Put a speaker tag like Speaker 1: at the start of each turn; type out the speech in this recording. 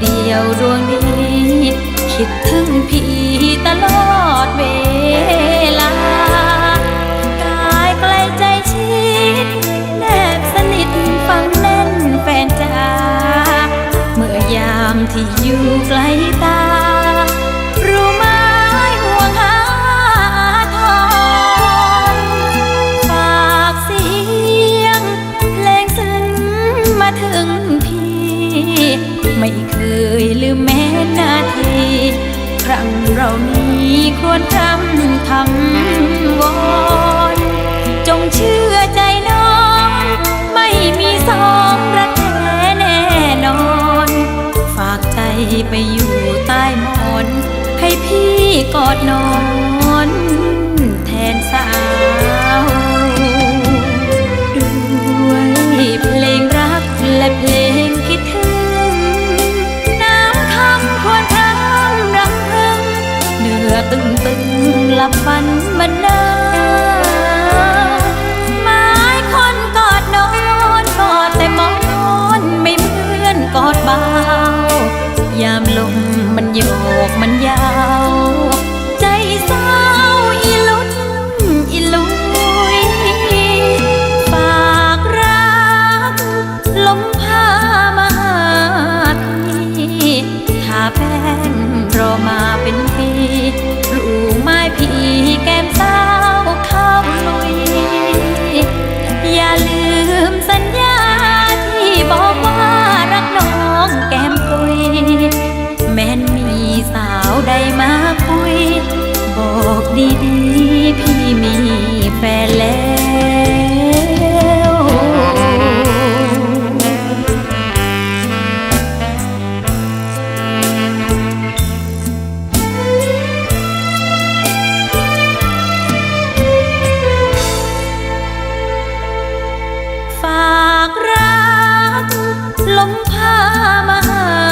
Speaker 1: เดียวดวงนี้คิดถึงพี่ตลอดเวลากายใกล้ใจชิดแนบสนิทฟังแน่นแฟนจ้าเมื่อยามที่อยู่ไกลตา ไม่เคยลืมแม้นาที ครั้งเรานี้ควรทำทำวอนจงเชื่อใจน้อง ไม่มีสองรักแท้แน่นอน ฝากใจไปอยู่ใต้หมอน ให้พี่กอดนอน แทนสา ตึงตึงหลับฝันมันเนิ ลมพามาหา